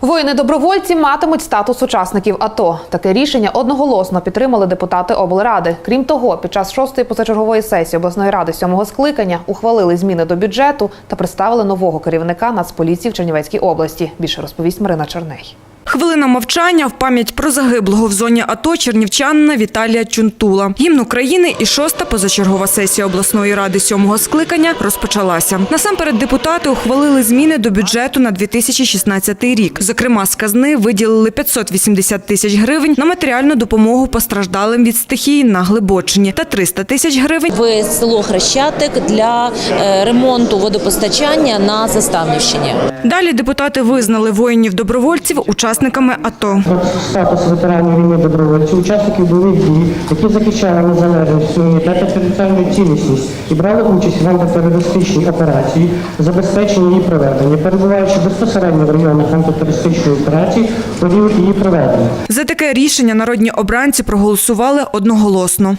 Воїни-добровольці матимуть статус учасників АТО. Таке рішення одноголосно підтримали депутати облради. Крім того, під час шостої позачергової сесії обласної ради сьомого скликання ухвалили зміни до бюджету та представили нового керівника Нацполіції в Чернівецькій області. Більше розповість Марина Черней. Хвилина мовчання в пам'ять про загиблого в зоні АТО чернівчанина Віталія Чунтула. Гімн України і шоста позачергова сесія обласної ради сьомого скликання розпочалася. Насамперед депутати ухвалили зміни до бюджету на 2016 рік. Зокрема, з казни виділили 580 тисяч гривень на матеріальну допомогу постраждалим від стихії на Глибочині та 300 тисяч гривень в село Хрещатик для е, ремонту водопостачання на Заставнівщині. Далі депутати визнали воїнів-добровольців учасниками АТО. статус ветеранів війни добровольців, учасників бойових дій, які захищали незалежність, суверенітет та територіальну цілісність і брали участь в антитерористичній операції, забезпеченні її проведення, перебуваючи безпосередньо в районах антитерористичної операції період її проведення. За таке рішення народні обранці проголосували одноголосно.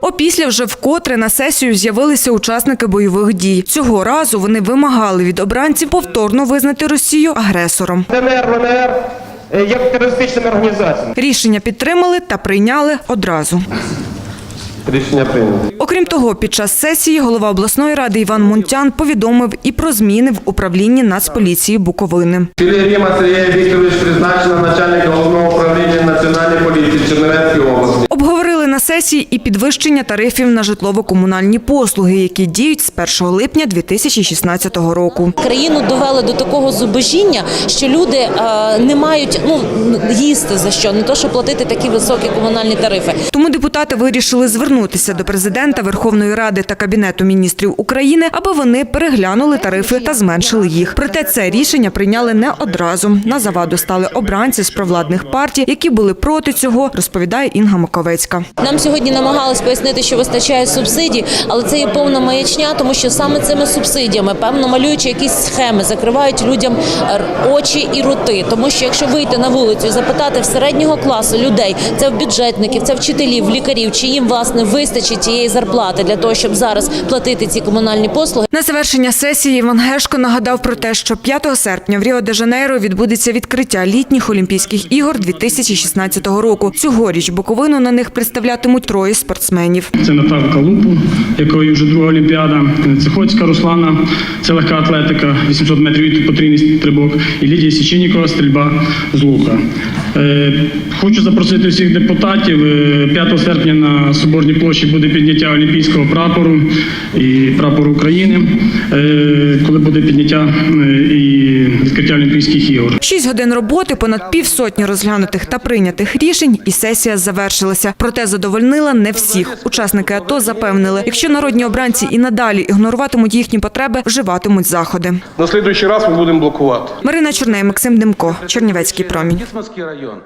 Опісля вже вкотре на сесію з'явилися учасники бойових дій. Цього разу вони вимагали від обранців повторно визнати Росію агресором. ДНР, ВНР е, як терористичними організаціями. Рішення підтримали та прийняли одразу. Рішення прийнято. Окрім того, під час сесії голова обласної ради Іван Мунтян повідомив і про зміни в управлінні Нацполіції Буковини. Сергій Вікторович призначена начальника головного сесії і підвищення тарифів на житлово-комунальні послуги, які діють з 1 липня 2016 року. Країну довели до такого зубожіння, що люди е, не мають ну їсти за що, не то що платити такі високі комунальні тарифи. Тому депутати вирішили звернутися до президента Верховної Ради та Кабінету міністрів України, аби вони переглянули тарифи та зменшили їх. Проте це рішення прийняли не одразу. На заваду стали обранці з провладних партій, які були проти цього, розповідає Інга Маковецька. Нам сьогодні намагались пояснити, що вистачає субсидій, але це є повна маячня, тому що саме цими субсидіями, певно, малюючи якісь схеми, закривають людям очі і роти. Тому що якщо вийти на вулицю і запитати в середнього класу людей, це в бюджетників, це вчителів, лікарів, чи їм власне вистачить цієї зарплати для того, щоб зараз платити ці комунальні послуги. На завершення сесії Іван Гешко нагадав про те, що 5 серпня в Ріо-де-Жанейро відбудеться відкриття літніх Олімпійських ігор 2016 року. Цьогоріч Буковину на них представлятимуть троє спортсменів. Це Наталка Лупу, якої вже друга олімпіада. Це Хоцька Руслана, це легка атлетика, 800 метрів від потрійний стрибок, і Лідія Січенікова, стрільба з лука. Е, Хочу запросити всіх депутатів. Е, 5 серпня на Соборній площі буде підняття олімпійського прапору і прапору України, е, коли буде підняття е, і відкриття Олімпійських ігор. Шість годин роботи, понад півсотні розглянутих та прийнятих рішень, і сесія завершилася. Проте задовольнила не всіх. Учасники АТО запевнили, якщо народні обранці і надалі ігноруватимуть їхні потреби, вживатимуть заходи. На слідуючий раз ми будемо блокувати. Марина Чорней, Максим Демко, Чернівецький промінь. Район.